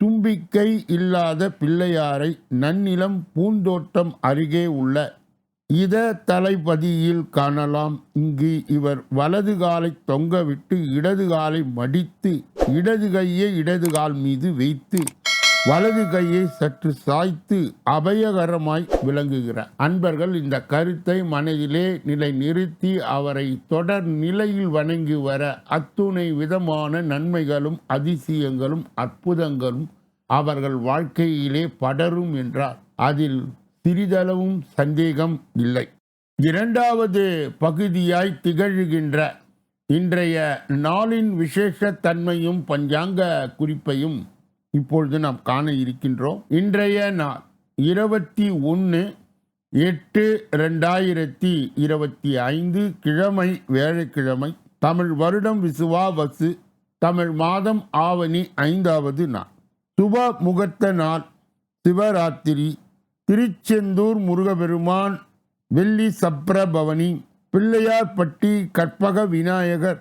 தும்பிக்கை இல்லாத பிள்ளையாரை நன்னிலம் பூந்தோட்டம் அருகே உள்ள இத தலைபதியில் காணலாம். இங்கு இவர் வலது காலை தொங்கவிட்டு இடது காலை மடித்து இடது கையை இடது கால் மீது வைத்து வலது கையை சற்று சாய்த்து அபயகரமாய் விளங்குகிறார் அன்பர்கள் இந்த கருத்தை மனதிலே நிலை நிறுத்தி அவரை தொடர் நிலையில் வணங்கி வர அத்துணை விதமான நன்மைகளும் அதிசயங்களும் அற்புதங்களும் அவர்கள் வாழ்க்கையிலே படரும் என்றார். அதில் சிறிதளவும் சந்தேகம் இல்லை. இரண்டாவது பகுதியாய் திகழ்கின்ற இன்றைய நாளின் விசேஷத்தன்மையும் பஞ்சாங்க குறிப்பையும் இப்பொழுது நாம் காண இருக்கின்றோம். இன்றைய நாள் இருபத்தி ஒன்று எட்டு ரெண்டாயிரத்தி இருபத்தி ஐந்து கிழமை வேலைக்கிழமை தமிழ் வருடம் விசுவாவசு தமிழ் மாதம் ஆவணி ஐந்தாவது நாள். சுப முகூர்த்த நாள் சிவராத்திரி திருச்செந்தூர் முருகபெருமான் வெள்ளி சப்ரபவனி பிள்ளையார்பட்டி கற்பக விநாயகர்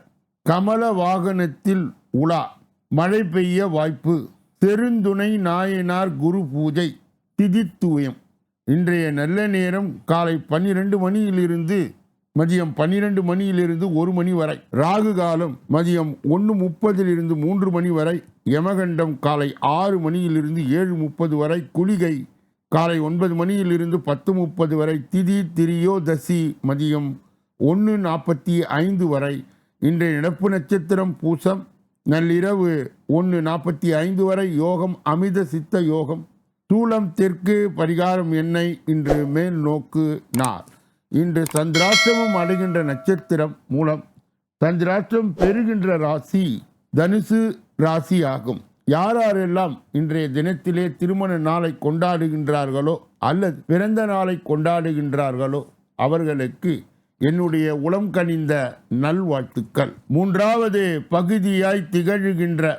கமல வாகனத்தில் உலா மழை பெய்ய வாய்ப்பு. பெருந்துணை நாயனார் குரு பூஜை திதித்துவயம் இன்றைய நல்ல நேரம் காலை பன்னிரண்டு மணியிலிருந்து மதியம் பன்னிரண்டு மணியிலிருந்து ஒரு மணி வரை. ராகு காலம் மதியம் ஒன்று முப்பதிலிருந்து மூன்று மணி வரை. யமகண்டம் காலை ஆறு மணியிலிருந்து ஏழு முப்பது வரை. குளிகை காலை ஒன்பது மணியிலிருந்து பத்து முப்பது வரை. திதி திரியோதசி மதியம் ஒன்று நாற்பத்தி ஐந்து வரை. இன்றைய நடப்பு நட்சத்திரம் பூசம். நள்ளிரவு ஒன்று நாற்பத்தி ஐந்து வரை யோகம் அமித சித்த யோகம். தூளம் தெற்கு பரிகாரம் எண்ணெய் இன்று மேல் நோக்கு நார். இன்று சந்திராஷ்டமம் அடைகின்ற நட்சத்திரம் மூலம் சந்திராஷ்டம் பெறுகின்ற ராசி தனுசு ராசி ஆகும் யாரெல்லாம் இன்றைய தினத்திலே திருமண நாளை கொண்டாடுகின்றார்களோ அல்லது பிறந்த நாளை கொண்டாடுகின்றார்களோ அவர்களுக்கு என்னுடைய உளம் கனிந்த நல்வாழ்த்துக்கள். மூன்றாவது பகுதியாய் திகழ்கின்ற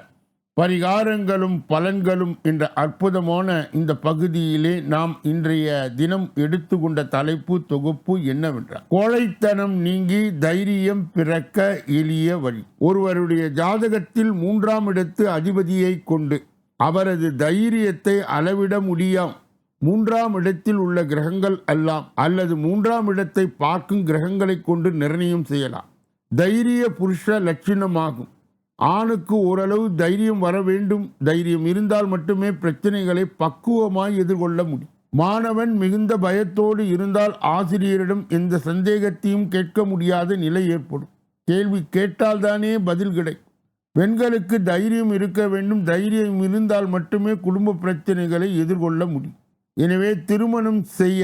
பரிகாரங்களும் பலன்களும் என்ற அற்புதமான இந்த பகுதியிலே நாம் இன்றைய தினம் எடுத்துக்கொண்ட தலைப்பு தொகுப்பு என்னவென்றால் கோழைத்தனம் நீங்கி தைரியம் பிறக்க எளிய வழி. ஒருவருடைய ஜாதகத்தில் மூன்றாம் இடத்து அதிபதியை கொண்டு அவரது தைரியத்தை அளவிட முடியாம். மூன்றாம் இடத்தில் உள்ள கிரகங்கள் எல்லாம் அல்லது மூன்றாம் இடத்தை பார்க்கும் கிரகங்களை கொண்டு நிர்ணயம் செய்யலாம். தைரிய புருஷ லட்சணமாகும். ஆணுக்கு ஓரளவு தைரியம் வர வேண்டும். தைரியம் இருந்தால் மட்டுமே பிரச்சனைகளை பக்குவமாய் எதிர்கொள்ள முடியும். மாணவன் மிகுந்த பயத்தோடு இருந்தால் ஆசிரியரிடம் எந்த சந்தேகத்தையும் கேட்க முடியாத நிலை ஏற்படும். கேள்வி கேட்டால்தானே பதில் கிடைக்கும். பெண்களுக்கு தைரியம் இருக்க வேண்டும். தைரியம் இருந்தால் மட்டுமே குடும்ப பிரச்சனைகளை எதிர்கொள்ள முடியும். எனவே திருமணம் செய்ய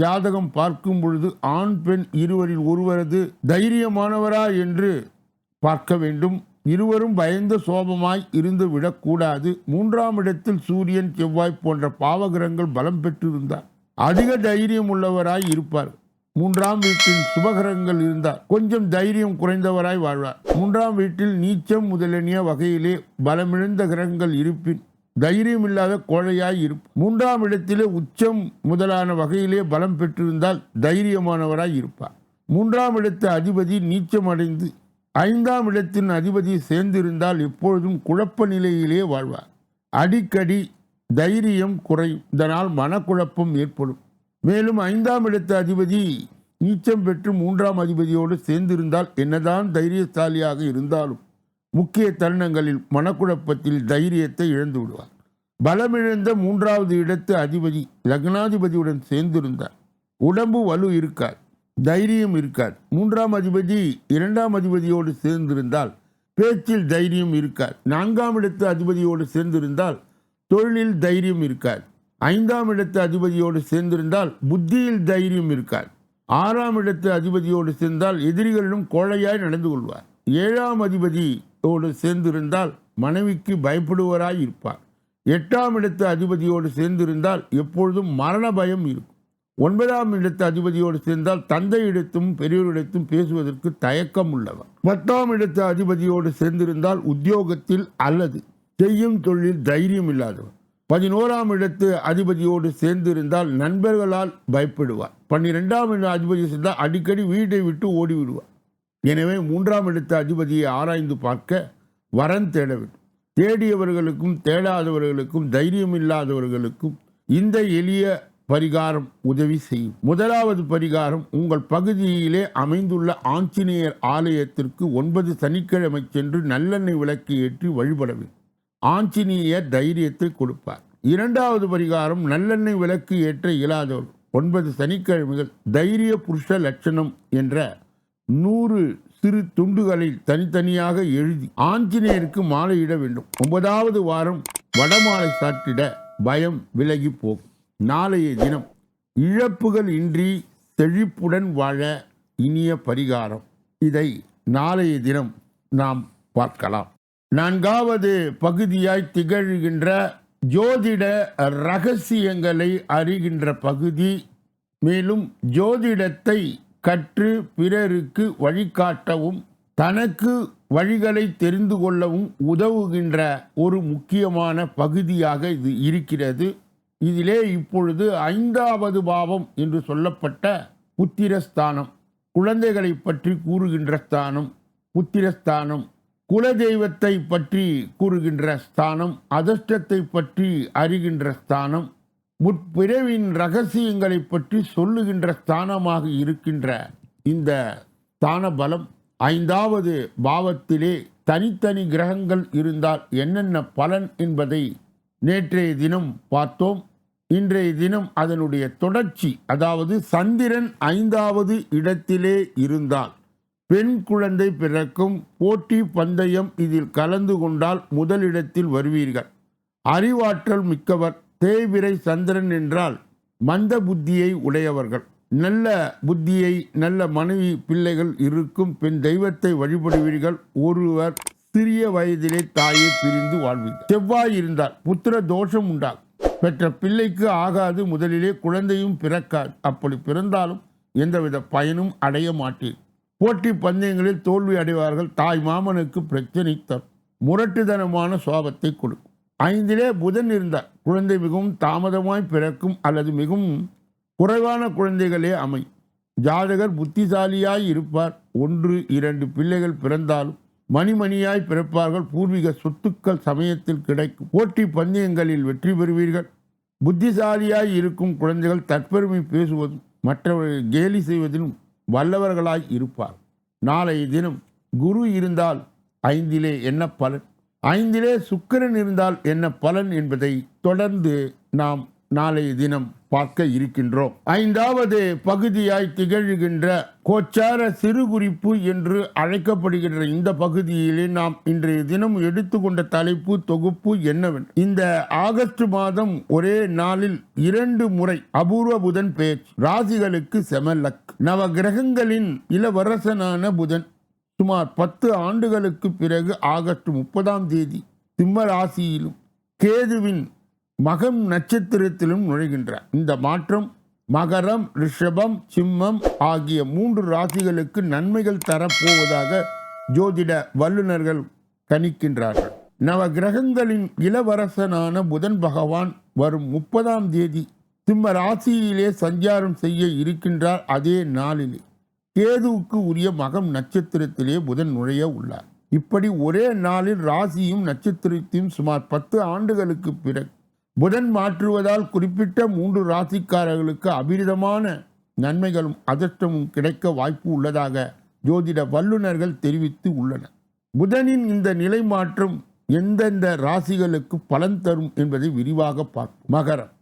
ஜாதகம் பார்க்கும் பொழுது ஆண் பெண் இருவரில் ஒருவரது தைரியமானவரா என்று பார்க்க வேண்டும். இருவரும் பயந்த சோபமாய் இருந்து விடக்கூடாது. மூன்றாம் இடத்தில் சூரியன் செவ்வாய் போன்ற பாவகிரகங்கள் பலம் பெற்றிருந்தார் அதிக தைரியம் உள்ளவராய் இருப்பார். மூன்றாம் வீட்டில் சுபகரங்கள் இருந்தார் கொஞ்சம் தைரியம் குறைந்தவராய் வாழ்வார். மூன்றாம் வீட்டில் நீச்சம் முதலனிய வகையிலே பலமிழந்த கிரகங்கள் இருப்பின் தைரியம் இல்லாத கோழையாய் இருப்பார் மூன்றாம் இடத்திலே உச்சம் முதலான வகையிலே பலம் பெற்றிருந்தால் தைரியமானவராய் இருப்பார். மூன்றாம் இடத்து அதிபதி நீச்சம் அடைந்து ஐந்தாம் இடத்தின் அதிபதி சேர்ந்திருந்தால் எப்பொழுதும் குழப்ப நிலையிலே வாழ்வார். அடிக்கடி தைரியம் குறையும் இதனால் மனக்குழப்பம் ஏற்படும். மேலும் ஐந்தாம் இடத்து அதிபதி நீச்சம் பெற்று மூன்றாம் அதிபதியோடு சேர்ந்திருந்தால் என்னதான் தைரியசாலியாக இருந்தாலும் முக்கிய தருணங்களில் மனக்குழப்பத்தில் தைரியத்தை இழந்து விடுவார். பலமிழந்த மூன்றாவது இடத்து அதிபதி லக்னாதிபதியுடன் சேர்ந்திருந்தார். உடம்பு வலு இருக்கார் தைரியம் இருக்கார் மூன்றாம் அதிபதி இரண்டாம் அதிபதியோடு சேர்ந்திருந்தால் பேச்சில் தைரியம் இருக்கார் நான்காம் இடத்து அதிபதியோடு சேர்ந்திருந்தால் தொழிலில் தைரியம் இருக்கார் ஐந்தாம் இடத்து அதிபதியோடு சேர்ந்திருந்தால் புத்தியில் தைரியம் இருக்கார் ஆறாம் இடத்து அதிபதியோடு சேர்ந்தால் எதிரிகளிடம் கோழையாய் நடந்து கொள்வார். ஏழாம் அதிபதி அதிபதியோடு சேர்ந்திருந்தால் மனைவிக்கு பயப்படுவராய் இருப்பார் எட்டாம் இடத்து அதிபதியோடு சேர்ந்திருந்தால் எப்பொழுதும் மரண பயம் இருக்கும். ஒன்பதாம் இடத்து அதிபதியோடு சேர்ந்தால் தந்தையிடத்தும் பெரியோரிடத்தும் பேசுவதற்கு தயக்கம் உள்ளவர். பத்தாம் இடத்து அதிபதியோடு சேர்ந்திருந்தால் உத்தியோகத்தில் அல்லது செய்யும் தொழிலில் தைரியம் இல்லாதவர். பதினோராம் இடத்து அதிபதியோடு சேர்ந்திருந்தால் நண்பர்களால் பயப்படுவார். பன்னிரெண்டாம் இட அதிபதி சேர்ந்தால் அடிக்கடி வீட்டை விட்டு ஓடிவிடுவார். எனவே மூன்றாம் இடத்து அதிபதியை ஆராய்ந்து பார்க்க வரன் தேட வேண்டும். தேடியவர்களுக்கும் தேடாதவர்களுக்கும் தைரியம் இல்லாதவர்களுக்கும் இந்த எளிய பரிகாரம் உதவி செய்யும். முதலாவது பரிகாரம் உங்கள் பகுதியிலே அமைந்துள்ள ஆஞ்சநேயர் ஆலயத்திற்கு ஒன்பது சனிக்கிழமை சென்று நல்லெண்ணெய் விளக்கு ஏற்றி வழிபட வேண்டும். ஆஞ்சநேயர் தைரியத்தை கொடுப்பார். இரண்டாவது பரிகாரம் நல்லெண்ணெய் விளக்கு ஏற்ற இயலாதவர் ஒன்பது சனிக்கிழமைகள் தைரிய புருஷ லட்சணம் என்ற நூறு சிறு துண்டுகளில் தனித்தனியாக எழுதி ஆஞ்சநேயருக்கு மாலையிட வேண்டும். ஒன்பதாவது வாரம் வடமாலை சாற்றிட பயம் விலகி போகும். நாளைய தினம் இழப்புகள் இன்றி செழிப்புடன் வாழ இனிய பரிகாரம். இதை நாளைய தினம் நாம் பார்க்கலாம். நான்காவது பகுதியாய் திகழ்கின்ற ஜோதிட ரகசியங்களை அறிகின்ற பகுதி மேலும் ஜோதிடத்தை கற்று பிறருக்கு வழிகாட்டவும் தனக்கு வழிகளை தெரிந்து கொள்ளவும் உதவுகின்ற ஒரு முக்கியமான பகுதியாக இது இருக்கிறது. இதிலே இப்பொழுது ஐந்தாவது பாவம் என்று சொல்லப்பட்ட புத்திரஸ்தானம் குழந்தைகளை பற்றி கூறுகின்ற ஸ்தானம் புத்திரஸ்தானம் குலதெய்வத்தை பற்றி கூறுகின்ற ஸ்தானம் அதிர்ஷ்டத்தை பற்றி அறிகின்ற ஸ்தானம் முற்பிறவின் ரகசியங்களை பற்றி சொல்லுகின்ற ஸ்தானமாக இருக்கின்ற இந்த ஸ்தான பலம் ஐந்தாவது பாவத்திலே தனித்தனி கிரகங்கள் இருந்தால் என்னென்ன பலன் என்பதை நேற்றைய தினம் பார்த்தோம். இன்றைய தினம் அதனுடைய தொடர்ச்சி அதாவது சந்திரன் ஐந்தாவது இடத்திலே இருந்தால் பெண் குழந்தை பிறக்கும் போட்டி பந்தயம் இதில் கலந்து கொண்டால் முதலிடத்தில் வருவீர்கள். அறிவாற்றல் மிக்கவர் தேவிரை சந்திரன் என்றால் மந்த புத்தியை உடையவர்கள். நல்ல புத்தியை நல்ல மனைவி பிள்ளைகள் இருக்கும் பெண் தெய்வத்தை வழிபடுவீர்கள். ஒருவர் சிறிய வயதிலே தாயை பிரிந்து வாழ்வீர்கள். செவ்வாய் இருந்தால் புத்திர தோஷம் உண்டாகும். பெற்ற பிள்ளைக்கு ஆகாது முதலிலே குழந்தையும் பிறக்காது. அப்படி பிறந்தாலும் எந்தவித பயனும் அடைய மாட்டீர். போட்டி பந்தயங்களில் தோல்வி அடைவார்கள். தாய் மாமனுக்கு பிரச்சனை தரும். முரட்டுதனமான சோபத்தை கொடுக்கும். ஐந்திலே புதன் இருந்தார். குழந்தை மிகவும் தாமதமாய் பிறக்கும் அல்லது மிகவும் குறைவான குழந்தைகளே அமை. ஜாதகர் புத்திசாலியாய் இருப்பார். ஒன்று இரண்டு பிள்ளைகள் பிறந்தாலும் மணிமணியாய் பிறப்பார்கள். பூர்வீக சொத்துக்கள் சமயத்தில் கிடைக்கும். போட்டி பந்தயங்களில் வெற்றி பெறுவீர்கள். புத்திசாலியாய் இருக்கும் குழந்தைகள் தற்பெருமை பேசுவதும் மற்றவர்களை கேலி செய்வதிலும் வல்லவர்களாய் இருப்பார் நாளைய தினம் குரு இருந்தால் ஐந்திலே என்ன பலன்? ஐந்திலே சுக்கிரன் இருந்தால் என்ன பலன் என்பதை தொடர்ந்து நாம் நாளைய தினம் பார்க்க இருக்கின்றோம். ஐந்தாவது பகுதியாய் திகழ்கின்ற கோச்சார சிறு குறிப்பு என்று அழைக்கப்படுகின்ற இந்த பகுதியிலே நாம் இன்றைய தினம் எடுத்துக்கொண்ட தலைப்பு தொகுப்பு என்னவென்? இந்த ஆகஸ்ட் மாதம் ஒரே நாளில் இரண்டு முறை அபூர்வ புதன் பெயர்ச்சி ராசிகளுக்கு செமலக் நவ கிரகங்களின் இளவரசனான புதன் சுமார் பத்து ஆண்டுகளுக்கு பிறகு ஆகஸ்ட் முப்பதாம் தேதி சிம்ம ராசியிலும் கேதுவின் மகம் நட்சத்திரத்திலும் நுழைகின்றார். இந்த மாற்றம் மகரம் ரிஷபம் சிம்மம் ஆகிய மூன்று ராசிகளுக்கு நன்மைகள் தரப்போவதாக ஜோதிட வல்லுநர்கள் கணிக்கின்றார்கள். நவ கிரகங்களின் இளவரசனான புதன் பகவான் வரும் முப்பதாம் தேதி சிம்ம ராசியிலே சஞ்சாரம் செய்ய இருக்கின்றார் அதே நாளிலே. கேதுவுக்கு உரிய மகம் நட்சத்திரத்திலே புதன் நுழைய உள்ளார். இப்படி ஒரே நாளில் ராசியும் நட்சத்திரத்தையும் சுமார் பத்து ஆண்டுகளுக்கு பிறகு புதன் மாற்றுவதால் குறிப்பிட்ட மூன்று ராசிக்காரர்களுக்கு அபிரிதமான நன்மைகளும் அதிர்ஷ்டமும் கிடைக்க வாய்ப்பு உள்ளதாக ஜோதிட வல்லுநர்கள் தெரிவித்து உள்ளனர். புதனின் இந்த நிலை மாற்றம் எந்தெந்த ராசிகளுக்கு பலன் தரும் என்பதை விரிவாக பார்ப்போம். மகரம்.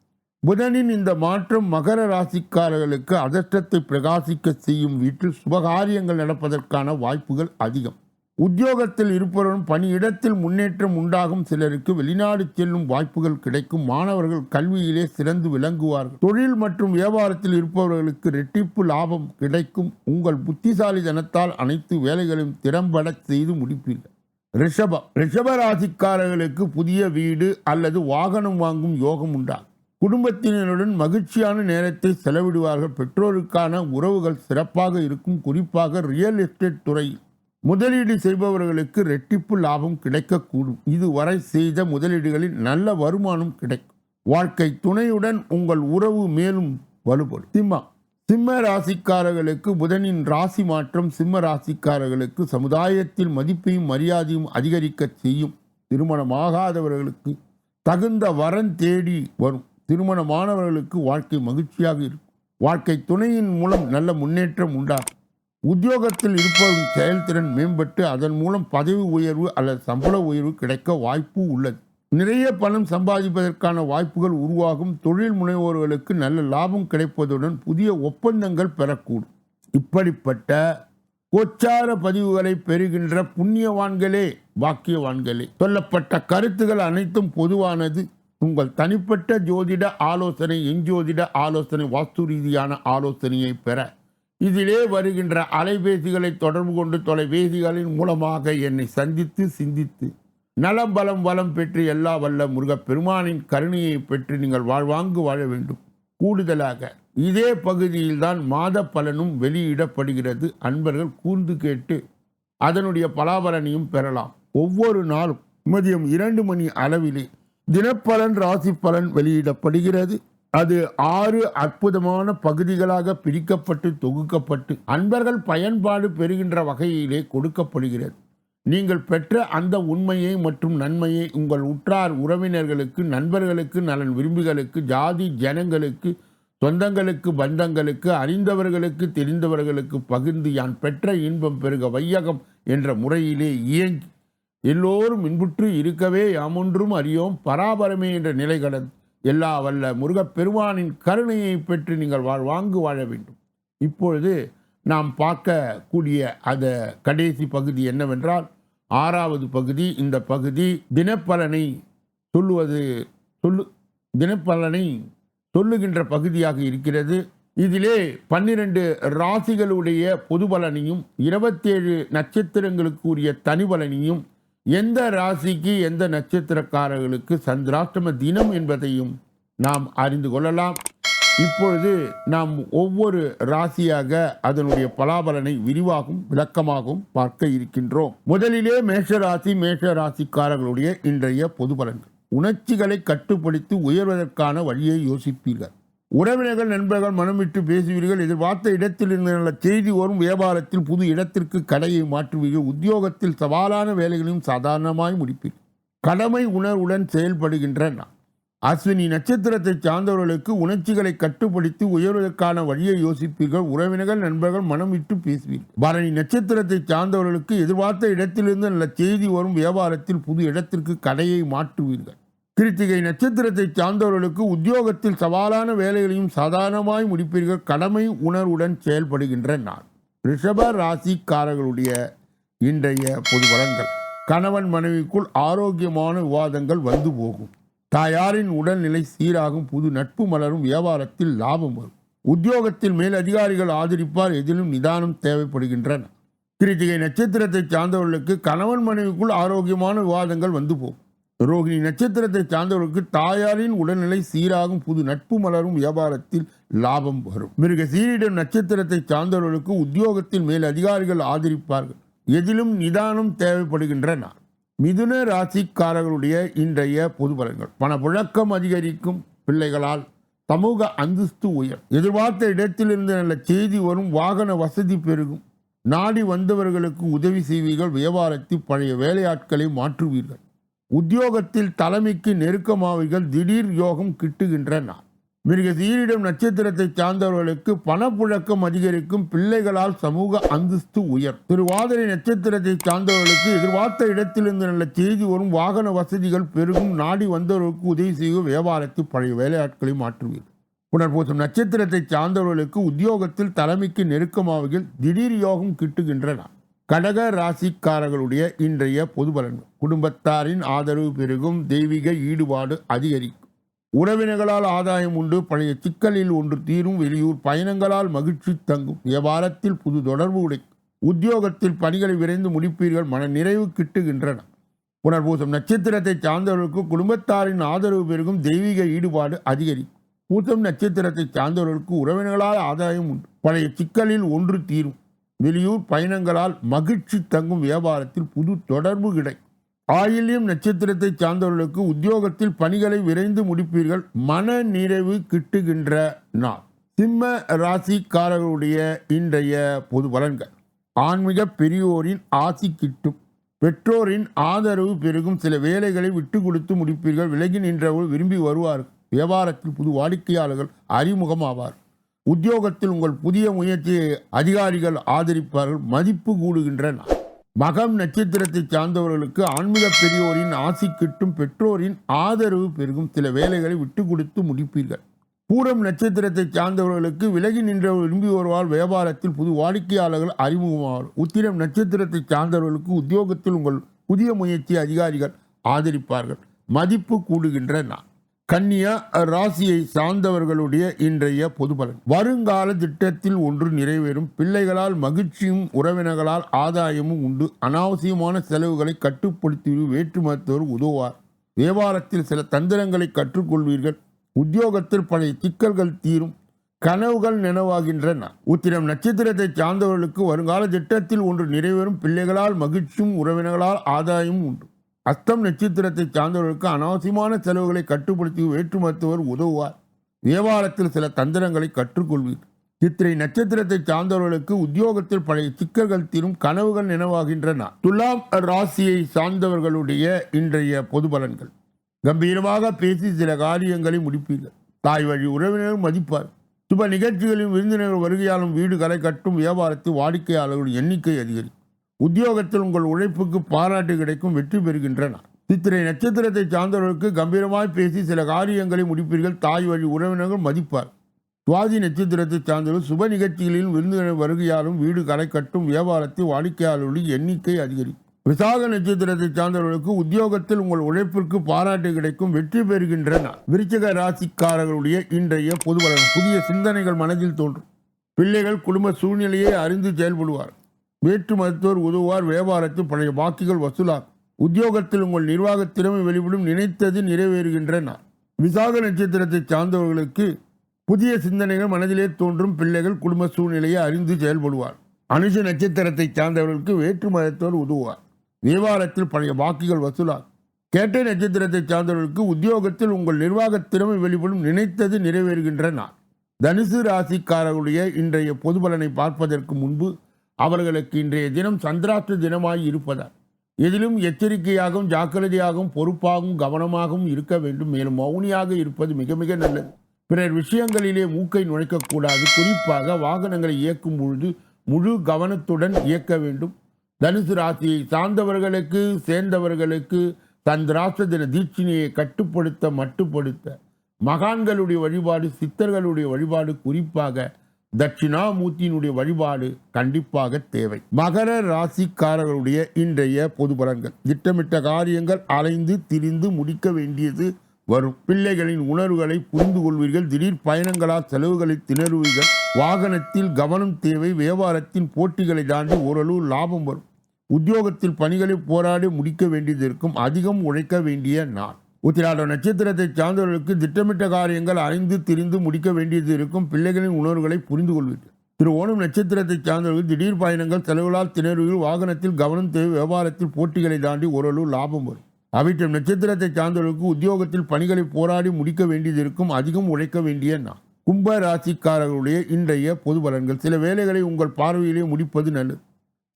புதனின் இந்த மாற்றம் மகர ராசிக்காரர்களுக்கு அதிர்ஷ்டத்தை பிரகாசிக்க செய்யும் வீட்டில் சுபகாரியங்கள் நடப்பதற்கான வாய்ப்புகள் அதிகம். உத்தியோகத்தில் இருப்பவரும் பணியிடத்தில் முன்னேற்றம் உண்டாகும் சிலருக்கு வெளிநாடு செல்லும் வாய்ப்புகள் கிடைக்கும். மாணவர்கள் கல்வியிலே சிறந்து விளங்குவார்கள். தொழில் மற்றும் வியாபாரத்தில் இருப்பவர்களுக்கு ரெட்டிப்பு லாபம் கிடைக்கும். உங்கள் புத்திசாலிதனத்தால் அனைத்து வேலைகளையும் திறம்பட செய்து முடிப்பீர்கள். ரிஷபம். ரிஷப ராசிக்காரர்களுக்கு புதிய வீடு அல்லது வாகனம் வாங்கும் யோகம் உண்டாகும் குடும்பத்தினருடன் மகிழ்ச்சியான நேரத்தை செலவிடுவார்கள். பெற்றோருக்கான உறவுகள் சிறப்பாக இருக்கும். குறிப்பாக ரியல் எஸ்டேட் துறையில் முதலீடு செய்பவர்களுக்கு ரெட்டிப்பு லாபம் கிடைக்கக்கூடும். இதுவரை செய்த முதலீடுகளில் நல்ல வருமானம் கிடைக்கும். வாழ்க்கை துணையுடன் உங்கள் உறவு மேலும் வலுப்படும். சிம்மா சிம்ம ராசிக்காரர்களுக்கு புதனின் ராசி மாற்றம் சிம்ம ராசிக்காரர்களுக்கு சமுதாயத்தில் மதிப்பையும் மரியாதையும் அதிகரிக்க செய்யும். திருமணமாகாதவர்களுக்கு தகுந்த வரன் தேடி வரும். திருமணமானவர்களுக்கு வாழ்க்கை மகிழ்ச்சியாக இருக்கும். வாழ்க்கை துணையின் மூலம் நல்ல முன்னேற்றம் உண்டாகும். உத்தியோகத்தில் இருப்பவரின் செயல்திறன் மேம்பட்டு அதன் மூலம் பதவி உயர்வு அல்லது சம்பள உயர்வு கிடைக்க வாய்ப்பு உள்ளது. நிறைய பணம் சம்பாதிப்பதற்கான வாய்ப்புகள் உருவாகும். தொழில் முனைவோர்களுக்கு நல்ல லாபம் கிடைப்பதுடன் புதிய ஒப்பந்தங்கள் பெறக்கூடும். இப்படிப்பட்ட கோச்சார பதிவுகளை பெறுகின்ற புண்ணியவான்களே பாக்கியவான்களே. சொல்லப்பட்ட கருத்துகள் அனைத்தும் பொதுவானது. உங்கள் தனிப்பட்ட ஜோதிட ஆலோசனை எஞ்சோதிட ஆலோசனை வாஸ்து ரீதியான ஆலோசனையை பெற. இதிலே வருகின்ற அலைபேசிகளை தொடர்பு கொண்டு தொலைபேசிகளின் மூலமாக என்னை சந்தித்து சிந்தித்து நலம் பலம் வளம் பெற்று எல்லா வல்ல முருகப் பெருமானின் கருணையை பெற்று நீங்கள் வாழ்வாங்கு வாழ வேண்டும். கூடுதலாக இதே பகுதியில்தான் மாத பலனும் வெளியிடப்படுகிறது. அன்பர்கள் கூர்ந்து கேட்டு அதனுடைய பலாபலனையும் பெறலாம். ஒவ்வொரு நாளும் மதியம் இரண்டு மணி அளவிலே தினப்பலன் ராசி பலன் வெளியிடப்படுகிறது. அது ஆறு அற்புதமான பகுதிகளாக பிரிக்கப்பட்டு தொகுக்கப்பட்டு அன்பர்கள் பயன்பாடு பெறுகின்ற வகையிலே கொடுக்கப்படுகிறது. நீங்கள் பெற்ற அந்த உண்மையை மற்றும் நன்மையை உங்கள் உற்றார் உறவினர்களுக்கு நண்பர்களுக்கு நலன் விரும்பிகளுக்கு ஜாதி ஜனங்களுக்கு சொந்தங்களுக்கு பந்தங்களுக்கு அறிந்தவர்களுக்கு தெரிந்தவர்களுக்கு பகிர்ந்து யான் பெற்ற இன்பம் பெருக வையகம் என்ற முறையிலே இயங்கி எல்லோரும் இன்புற்று இருக்கவே யாமொன்றும் அறியோம். பராபரமே என்ற நிலை கடந்து எல்லா வல்ல முருகப்பெருமானின் கருணையை பெற்று நீங்கள் வாழ்வாங்கு வாழ வேண்டும். இப்பொழுது நாம் பார்க்கக்கூடிய அந்த கடைசி பகுதி என்னவென்றால் ஆறாவது பகுதி. இந்த பகுதி தினப்பலனை சொல்லுவது சொல்லு தினப்பலனை சொல்லுகின்ற பகுதியாக இருக்கிறது. இதிலே பன்னிரண்டு ராசிகளுடைய பொது பலனையும் இருபத்தேழு நட்சத்திரங்களுக்கு உரிய தனி பலனையும் எந்த ராசிக்கு எந்த நட்சத்திரக்காரர்களுக்கு சந்திராஷ்டம தினம் என்பதையும் நாம் அறிந்து கொள்ளலாம். இப்பொழுது நாம் ஒவ்வொரு ராசியாக அதனுடைய பலாபலனை விரிவாகவும் விளக்கமாகவும் பார்க்க இருக்கின்றோம். முதலிலே மேஷ ராசி மேஷ ராசிக்காரர்களுடைய இன்றைய பொது பலன்கள் உணர்ச்சிகளை கட்டுப்படுத்தி உயர்வதற்கான வழியை யோசிப்பீர்கள். உறவினர்கள் நண்பர்கள் மனமிட்டு பேசுவீர்கள். எதிர்பார்த்த இடத்தில் இருந்த நல்ல செய்தி வரும் வியாபாரத்தில் புது இடத்திற்கு கடையை மாற்றுவீர்கள். உத்தியோகத்தில் சவாலான வேலைகளையும் சாதாரணமாய் முடிப்பீர்கள் கடமை உணர்வுடன் செயல்படுகின்ற நான் அஸ்வினி நட்சத்திரத்தை சார்ந்தவர்களுக்கு உணர்ச்சிகளை கட்டுப்படுத்தி உயர்வதற்கான வழியை யோசிப்பீர்கள். உறவினர்கள் நண்பர்கள் மனம் விட்டு பேசுவீர்கள் பரணி நட்சத்திரத்தை சார்ந்தவர்களுக்கு எதிர்பார்த்த இடத்திலிருந்து நல்ல செய்தி வரும் வியாபாரத்தில் புது இடத்திற்கு கடையை மாற்றுவீர்கள். கிருத்திகை நட்சத்திரத்தை சார்ந்தவர்களுக்கு உத்தியோகத்தில் சவாலான வேலைகளையும் சாதாரணமாய் முடிப்பீர்கள். கடமை உணர்வுடன் செயல்படுகின்ற நாள். ரிஷப ராசிக்காரர்களுடைய இன்றைய பொது பலன்கள். கணவன் மனைவிக்குள் ஆரோக்கியமான விவாதங்கள் வந்து போகும். தாயாரின் உடல்நிலை சீராகும். புது நட்பு மலரும். வியாபாரத்தில் லாபம் வரும். உத்தியோகத்தில் மேல் அதிகாரிகள் ஆதரிப்பார். எதிலும் நிதானம் தேவைப்படுகின்றன. கிருத்திகை நட்சத்திரத்தை சார்ந்தவர்களுக்கு கணவன் மனைவிக்குள் ஆரோக்கியமான விவாதங்கள் வந்து போகும். ரோகிணி நட்சத்திரத்தை சார்ந்தவர்களுக்கு தாயாரின் உடல்நிலை சீராகும் புது நட்பு மலரும் வியாபாரத்தில் லாபம் வரும். மிருக சீரிடம் நட்சத்திரத்தை சார்ந்தவர்களுக்கு உத்தியோகத்தில் மேல் அதிகாரிகள் ஆதரிப்பார்கள். எதிலும் நிதானம் தேவைப்படுகின்றன. மிதுன ராசிக்காரர்களுடைய இன்றைய பொது பலன்கள். பணப்புழக்கம் அதிகரிக்கும் பிள்ளைகளால் சமூக அந்தஸ்து உயர். எதிர்பார்த்த இடத்திலிருந்து நல்ல செய்தி வரும் வாகன வசதி பெருகும். நாடி வந்தவர்களுக்கு உதவி செய்வீர்கள் வியாபாரத்தில் பழைய வேலையாட்களை மாற்றுவீர்கள். உத்தியோகத்தில் தலைமைக்கு நெருக்கமாவிகள் திடீர் யோகம் கிட்டுகின்ற நாள் மிருக சீரிடம் நட்சத்திரத்தை சார்ந்தவர்களுக்கு பணப்புழக்கம் அதிகரிக்கும் பிள்ளைகளால் சமூக அந்தஸ்து உயர். திருவாதிரை நட்சத்திரத்தை சார்ந்தவர்களுக்கு எதிர்பார்த்த இடத்திலிருந்து நல்ல செய்தி வரும் வாகன வசதிகள் பெருகும். நாடி வந்தவர்களுக்கு உதவி செய்யும் வியாபாரத்தில் பழைய வேலையாட்களை மாற்றுவீர்கள் புனர்பூசம் நட்சத்திரத்தை சார்ந்தவர்களுக்கு உத்தியோகத்தில் தலைமைக்கு நெருக்கமாவுகள் திடீர் யோகம் கிட்டுகின்றன. கடக ராசிக்காரர்களுடைய இன்றைய பொது பலன். குடும்பத்தாரின் ஆதரவு பெருகும் தெய்வீக ஈடுபாடு அதிகரிக்கும். உறவினர்களால் ஆதாயம் உண்டு பழைய சிக்கலில் ஒன்று தீரும் வெளியூர் பயணங்களால் மகிழ்ச்சி தங்கும். வியாபாரத்தில் புது தொடர்பு உடைக்கும். உத்தியோகத்தில் பணிகளை விரைந்து முடிப்பீர்கள் மன நிறைவு கிட்டுகின்றன. புனர்பூசம் நட்சத்திரத்தை சார்ந்தவர்களுக்கு குடும்பத்தாரின் ஆதரவு பெருகும் தெய்வீக ஈடுபாடு அதிகரிக்கும். பூசம் நட்சத்திரத்தை சார்ந்தவர்களுக்கு உறவினர்களால் ஆதாயம் உண்டு பழைய சிக்கலில் ஒன்று தீரும். வெளியூர் பயணங்களால் மகிழ்ச்சி தங்கும் வியாபாரத்தில் புது தொடர்பு கிடைக்கும் ஆயில்யம் நட்சத்திரத்தை சார்ந்தவர்களுக்கு உத்தியோகத்தில் பணிகளை விரைந்து முடிப்பீர்கள். மன நிறைவு கிட்டுகின்ற நாள். சிம்ம ராசிக்காரர்களுடைய இன்றைய பொது பலன்கள். ஆன்மீக பெரியோரின் ஆசி கிட்டும். பெற்றோரின் ஆதரவு பெருகும். சில வேலைகளை விட்டு கொடுத்து முடிப்பீர்கள். விலகி நின்றவர்கள் விரும்பி வருவார்கள். வியாபாரத்தில் புது வாடிக்கையாளர்கள் அறிமுகமாவார்கள். உத்தியோகத்தில் உங்கள் புதிய முயற்சியை அதிகாரிகள் ஆதரிப்பார்கள் மதிப்பு கூடுகின்ற மகம் நட்சத்திரத்தை சார்ந்தவர்களுக்கு ஆன்மீக பெரியோரின் ஆசி கிட்டும் பெற்றோரின் ஆதரவு பெருகும். சில வேலைகளை விட்டு கொடுத்து முடிப்பீர்கள். பூரம் நட்சத்திரத்தை சார்ந்தவர்களுக்கு விலகி நின்ற விரும்பி வருவால் வியாபாரத்தில் புது வாடிக்கையாளர்கள் அறிமுகமாவார் உத்திரம் நட்சத்திரத்தை சார்ந்தவர்களுக்கு உத்தியோகத்தில் உங்கள் புதிய முயற்சி அதிகாரிகள் ஆதரிப்பார்கள். மதிப்பு கூடுகின்ற நான் கன்னியா ராசியை சார்ந்தவர்களுடைய இன்றைய பொது பலன் வருங்கால திட்டத்தில் ஒன்று நிறைவேறும். பிள்ளைகளால் மகிழ்ச்சியும் உறவினர்களால் ஆதாயமும் உண்டு. அனாவசியமான செலவுகளை கட்டுப்படுத்தி வேற்று மருத்துவர் உதவுவார். வியாபாரத்தில் சில தந்திரங்களை கற்றுக்கொள்வீர்கள். உத்தியோகத்தில் பழைய சிக்கல்கள் தீரும். கனவுகள் நினைவாகின்றன. உத்திரம் நட்சத்திரத்தை சார்ந்தவர்களுக்கு வருங்கால திட்டத்தில் ஒன்று நிறைவேறும். பிள்ளைகளால் மகிழ்ச்சியும் உறவினர்களால் ஆதாயமும் உண்டு. அஸ்தம் நட்சத்திரத்தை சார்ந்தவர்களுக்கு அனாவசியமான செலவுகளை கட்டுப்படுத்தி வேற்று மருத்துவர் உதவுவார். வியாபாரத்தில் சில தந்திரங்களை கற்றுக்கொள்வீர். சித்திரை நட்சத்திரத்தை சார்ந்தவர்களுக்கு உத்தியோகத்தில் பழைய சிக்கல்கள் தீரும் கனவுகள் நினைவாகின்றன துலாம் ராசியை சார்ந்தவர்களுடைய இன்றைய பொது பலன்கள். கம்பீரமாக பேசி சில காரியங்களை முடிப்பீர்கள். தாய் வழி உறவினரும் மதிப்பார். சுப நிகழ்ச்சிகளின் விருந்தினர்கள் வருகையாலும் வீடுகளை கட்டும் வியாபாரத்தில் வாடிக்கையாளர்களின் எண்ணிக்கை அதிகரிக்கும். உத்தியோகத்தில் உங்கள் உழைப்புக்கு பாராட்டு கிடைக்கும் வெற்றி பெறுகின்றன. சித்திரை நட்சத்திரத்தை சார்ந்தவர்களுக்கு கம்பீரமாய் பேசி சில காரியங்களை முடிப்பீர்கள். தாய் வழி உறவினர்கள் மதிப்பார். சுவாதி நட்சத்திரத்தை சார்ந்தவர்கள் சுப நிகழ்ச்சிகளில் விருந்தினர் வருகையாலும் வீடு களை கட்டும் வியாபாரத்தை வாடிக்கையாளர்களின் எண்ணிக்கை அதிகரிக்கும். விசாக நட்சத்திரத்தை சார்ந்தவர்களுக்கு உத்தியோகத்தில் உங்கள் உழைப்பிற்கு பாராட்டு கிடைக்கும் வெற்றி பெறுகின்றன. விருச்சக ராசிக்காரர்களுடைய இன்றைய பொது புதிய சிந்தனைகள் மனதில் தோன்றும். பிள்ளைகள் குடும்ப சூழ்நிலையை அறிந்து செயல்படுவார் வேற்று மருத்துவர் உதவுவார். வியாபாரத்தில் பழைய பாக்கிகள் வசூலாகும். உத்தியோகத்தில் உங்கள் நிர்வாக திறமை வெளிப்படும். நினைத்தது நிறைவேறுகின்றன. விசாக நட்சத்திரத்தை சார்ந்தவர்களுக்கு புதிய சிந்தனைகள் மனதிலே தோன்றும். பிள்ளைகள் குடும்ப சூழ்நிலையை அறிந்து செயல்படுவார். அனுஷ நட்சத்திரத்தை சார்ந்தவர்களுக்கு வேற்று மதத்தோர் உதவுவார். வியாபாரத்தில் பழைய வாக்குகள் வசூலார் கேட்டை நட்சத்திரத்தை சார்ந்தவர்களுக்கு உத்தியோகத்தில் உங்கள் நிர்வாக திறமை வெளிப்படும். நினைத்தது நிறைவேறுகின்றன. தனுசு ராசிக்காரர்களுடைய இன்றைய பொது பலனை பார்ப்பதற்கு முன்பு அவர்களுக்கு இன்றைய தினம் சந்திராஷ்ட தினமாய் இருப்பதால் எதிலும் எச்சரிக்கையாகவும் ஜாக்கிரதையாகவும் பொறுப்பாகவும் கவனமாகவும் இருக்க வேண்டும். மேலும் மௌனியாக இருப்பது மிக மிக நல்லது. பிறர் விஷயங்களிலே மூக்கை நுழைக்கக்கூடாது. குறிப்பாக வாகனங்களை இயக்கும் பொழுது முழு கவனத்துடன் இயக்க வேண்டும். தனுசு ராசியை சார்ந்தவர்களுக்கு சேர்ந்தவர்களுக்கு சந்திராஷ்ட தின தீட்சிணியை கட்டுப்படுத்த மட்டுப்படுத்த மகான்களுடைய வழிபாடு சித்தர்களுடைய வழிபாடு குறிப்பாக தட்சிணாமூர்த்தியினுடைய வழிபாடு கண்டிப்பாக தேவை. மகர ராசிக்காரர்களுடைய இன்றைய பொது பலன்கள். திட்டமிட்ட காரியங்கள் அலைந்து திரிந்து முடிக்க வேண்டியது வரும். பிள்ளைகளின் உணர்வுகளை புரிந்து கொள்வீர்கள். திடீர் பயணங்களால் செலவுகளை திணறுவீர்கள். வாகனத்தில் கவனம் தேவை. வியாபாரத்தின் போட்டிகளை தாண்டி ஓரளவு லாபம் வரும். உத்தியோகத்தில் பணிகளை போராடி முடிக்க வேண்டியது இருக்கும். அதிகம் உழைக்க வேண்டிய நாள். உத்திராட நட்சத்திரத்தை சார்ந்தவர்களுக்கு திட்டமிட்ட காரியங்கள் அறிந்து திரிந்து முடிக்க வேண்டியது இருக்கும். பிள்ளைகளின் உணர்வுகளை புரிந்து கொள்வீர்கள் திரு ஓணம் நட்சத்திரத்தை சார்ந்தவர்கள் திடீர் பயணங்கள் செலவுகளால் திணறுவில் வாகனத்தில் கவனம் தேவை வியாபாரத்தில் போட்டிகளை தாண்டி ஓரளவு லாபம் வரும். அவிட்டம் நட்சத்திரத்தை சார்ந்தவர்களுக்கு உத்தியோகத்தில் பணிகளை போராடி முடிக்க வேண்டியது இருக்கும். அதிகம் உழைக்க வேண்டிய நான் கும்ப ராசிக்காரர்களுடைய இன்றைய பொது பலன்கள். சில வேலைகளை உங்கள் பார்வையிலே முடிப்பது நல்லது.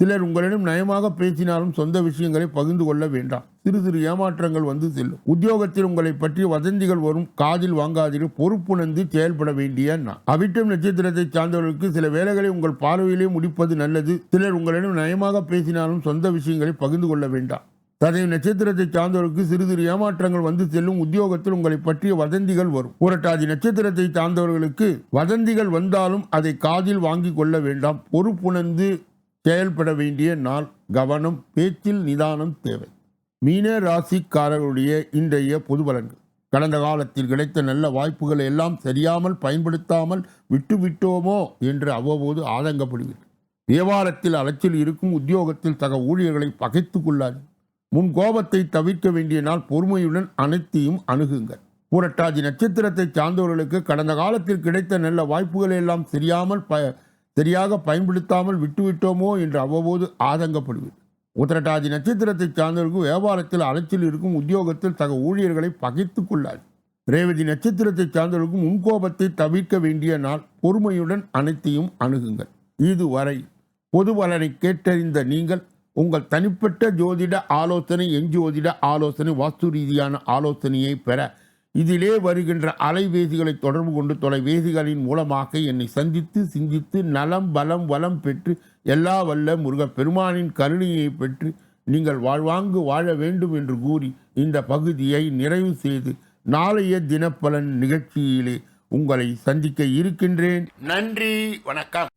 சிலர் உங்களிடம் நயமாக பேசினாலும் சொந்த விஷயங்களை பகிர்ந்து கொள்ள வேண்டாம். சிறு சிறு ஏமாற்றங்கள் வந்து செல்லும். உத்தியோகத்தில் உங்களை பற்றி வதந்திகள் வரும். காதில் வாங்காதீர்கள் பொறுப்புணர்ந்து செயல்பட வேண்டிய நான் அவிட்டம் நட்சத்திரத்தை சார்ந்தவர்களுக்கு சில வேலைகளை உங்கள் பார்வையிலே முடிப்பது நல்லது. சிலர் உங்களிடம் நயமாக பேசினாலும் சொந்த விஷயங்களை பகிர்ந்து கொள்ள வேண்டாம். ததை நட்சத்திரத்தை சார்ந்தவர்களுக்கு சிறு சிறு ஏமாற்றங்கள் வந்து செல்லும். உத்தியோகத்தில் உங்களை பற்றிய வதந்திகள் வரும். புரட்டாதி நட்சத்திரத்தை சார்ந்தவர்களுக்கு வதந்திகள் வந்தாலும் அதை காதில் வாங்கி கொள்ள வேண்டாம். பொறுப்புணர்ந்து செயல்பட வேண்டிய நாள். கவனம் பேச்சில் நிதானம் தேவை. மீன ராசிக்காரர்களுடைய இன்றைய பொது பலன்கள். கடந்த காலத்தில் கிடைத்த நல்ல வாய்ப்புகளை எல்லாம் சரியாமல் பயன்படுத்தாமல் விட்டு விட்டோமோ என்று அவ்வப்போது ஆதங்கப்படுவீர்கள் வியாபாரத்தில் அலைச்சல் இருக்கும் உத்தியோகத்தில் சக ஊழியர்களை பகைத்து கொள்ளாது முன் கோபத்தை தவிர்க்க வேண்டிய நாள் பொறுமையுடன் அனைத்தையும் அணுகுங்கள். புரட்டாதி நட்சத்திரத்தை சார்ந்தவர்களுக்கு கடந்த காலத்தில் கிடைத்த நல்ல வாய்ப்புகளை எல்லாம் சரியாமல் ப சரியாக பயன்படுத்தாமல் விட்டுவிட்டோமோ என்று அவ்வப்போது ஆதங்கப்படுவது உத்திரட்டாதி நட்சத்திரத்தை சார்ந்தவர்கள் வியாபாரத்தில் அலைச்சல் இருக்கும் உத்தியோகத்தில் சக ஊழியர்களை பகைத்துக் கொள்ளாது ரேவதி நட்சத்திரத்தை சார்ந்தவர்களுக்கு முன்கோபத்தை தவிர்க்க வேண்டிய நாள் பொறுமையுடன் அனைத்தையும் அணுகுங்கள். இதுவரை பொது பலனை கேட்டறிந்த நீங்கள் உங்கள் தனிப்பட்ட ஜோதிட ஆலோசனை எஞ்சோதிட ஆலோசனை வாஸ்து ரீதியான ஆலோசனையை பெற இதிலே வருகின்ற அலைபேசிகளை தொடர்பு கொண்டு தொலைபேசிகளின் மூலமாக என்னை சந்தித்து சிந்தித்து நலம் பலம் வளம் பெற்று எல்லா வல்ல முருகப் பெருமானின் கருணையை பெற்று நீங்கள் வாழ்வாங்கு வாழ வேண்டும் என்று கூறி இந்த பகுதியை நிறைவு செய்து நாளைய தினப்பலன் நிகழ்ச்சியிலே உங்களை சந்திக்க இருக்கின்றேன். நன்றி வணக்கம்.